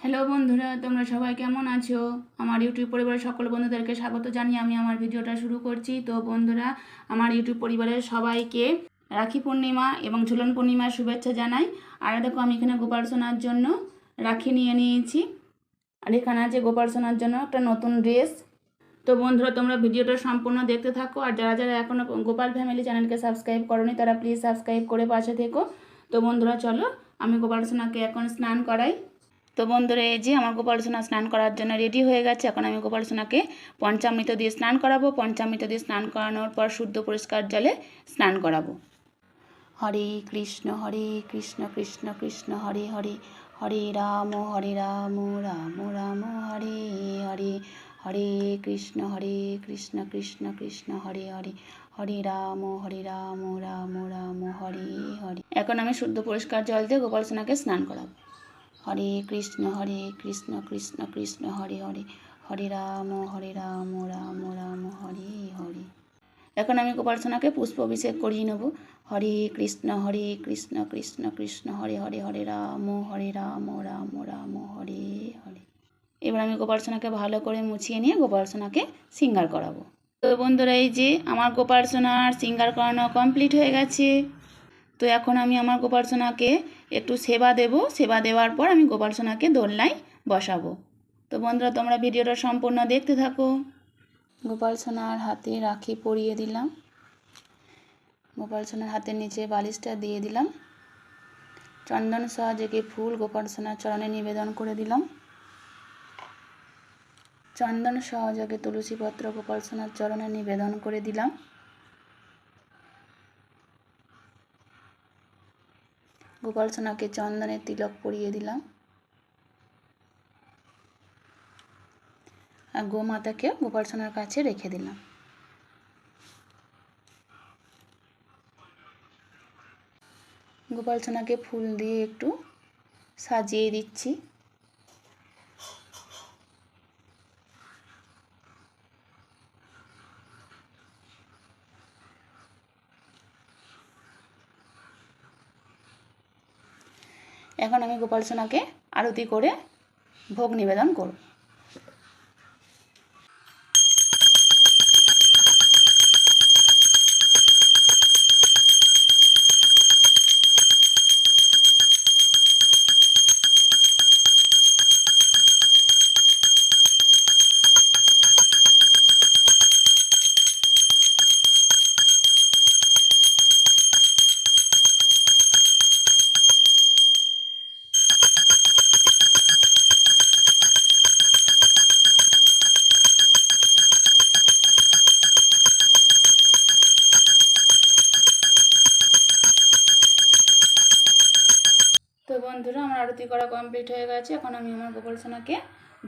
Hello বন্ধুরা, তোমরা সবাই কেমন আছো? আমার ইউটিউব পরিবারের সকল বন্ধুদেরকে স্বাগত জানিয়ে আমি আমার ভিডিওটা শুরু করছি। তো বন্ধুরা, আমার ইউটিউব পরিবারের সবাইকে রাখি পূর্ণিমা এবং ঝুলন পূর্ণিমার শুভেচ্ছা জানাই। আর দেখো, আমি এখানে গোপাল জন্য রাখি নিয়ে নিয়েছি। আর এখানে আছে গোপাল জন্য একটা নতুন ড্রেস। তো বন্ধুরা, তোমরা ভিডিওটা সম্পূর্ণ দেখতে থাকো। আর যারা যারা এখনও গোপাল ফ্যামিলি চ্যানেলকে সাবস্ক্রাইব করনি, তারা প্লিজ সাবস্ক্রাইব করে পাশে থেকো। তো বন্ধুরা, চলো, আমি গোপাল এখন স্নান করাই। তো বন্ধুরা, এই যে আমার গোপাল সোনা স্নান করার জন্য রেডি হয়ে গেছে। এখন আমি গোপাল সোনাকে পঞ্চামৃত দিয়ে স্নান করাবো। পঞ্চামৃত দিয়ে স্নান করানোর পর শুদ্ধ পরিষ্কার জলে স্নান করাবো। হরে কৃষ্ণ হরে কৃষ্ণ কৃষ্ণ কৃষ্ণ, হরে হরে হরে রাম হরে রাম রাম রাম, হরে হরে হরে কৃষ্ণ হরে কৃষ্ণ কৃষ্ণ কৃষ্ণ, হরে হরে হরে রাম হরে রাম রাম রাম, হরে হরে। এখন আমি শুদ্ধ পরিষ্কার জল দিয়ে গোপাল সোনাকে স্নান করাবো। হরে কৃষ্ণ হরে কৃষ্ণ কৃষ্ণ কৃষ্ণ, হরে হরে হরে রাম হরে রাম রাম রাম, হরে হরে। এখন আমি গোপাল সোনাকে পুষ্প অভিষেক করিয়ে নেব। হরে কৃষ্ণ হরে কৃষ্ণ কৃষ্ণ কৃষ্ণ, হরে হরে হরে রাম হরে রাম রাম রাম, হরে হরে। এবার আমি গোপাল সোনাকে ভালো করে মুছিয়ে নিয়ে গোপাল সোনাকে সিঙ্গার করাবো। তো বন্ধুরা, এই যে আমার গোপাল সোনার সিঙ্গার করানো কমপ্লিট হয়ে গেছে। তো এখন আমি আমার গোপাল সোনাকে একটু সেবা দেব। সেবা দেওয়ার পর আমি গোপাল সোনাকে দোলনায় বসাবো। তো বন্ধুরা, তোমরা ভিডিওটা সম্পূর্ণ দেখতে থাকো। গোপাল সোনার হাতে রাখি পরিয়ে দিলাম। গোপাল সোনার হাতের নিচে বালিশটা দিয়ে দিলাম। চন্দন সহযোগে ফুল গোপাল সোনার চরণে নিবেদন করে দিলাম। চন্দন সহযোগে তুলসীপত্র গোপাল সোনার চরণে নিবেদন করে দিলাম। গোপাল সোনাকে চন্দনের তিলক পরিয়ে দিলাম। আর গোমাতাকে গোপাল সোনার কাছে রেখে দিলাম। গোপাল সোনাকে ফুল দিয়ে একটু সাজিয়ে দিচ্ছি। এখন আমি গোপাল সোনাকে আরতি করে ভোগ নিবেদন করব তো বন্ধুরা আমার আরতি করা কমপ্লিট হয়ে গেছে, এখন আমি আমার গোপাল সোনাকে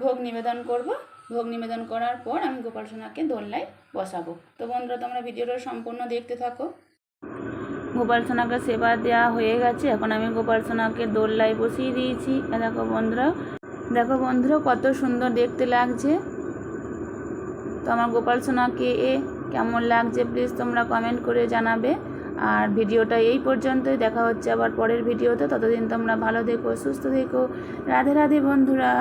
ভোগ নিবেদন করব। ভোগ নিবেদন করার পর আমি গোপাল সোনাকে দোলনায় বসাবো। তো বন্ধুরা, তোমরা ভিডিওটা সম্পূর্ণ দেখতে থাকো। গোপাল সোনাকে সেবা দেওয়া হয়ে গেছে, এখন আমি গোপাল সোনাকে দোলনায় বসিয়ে দিয়েছি। দেখো বন্ধুরা দেখো বন্ধুরা, কত সুন্দর দেখতে লাগছে। তো আমার গোপাল সোনাকে এ কেমন লাগছে প্লিজ তোমরা কমেন্ট করে জানাবে। আর ভিডিওটা এই পর্যন্তই। দেখা হচ্ছে আবার পরের ভিডিওতে। ততদিন তোমরা ভালো দেখো সুস্থ থেকো। রাধে রাধে বন্ধুরা।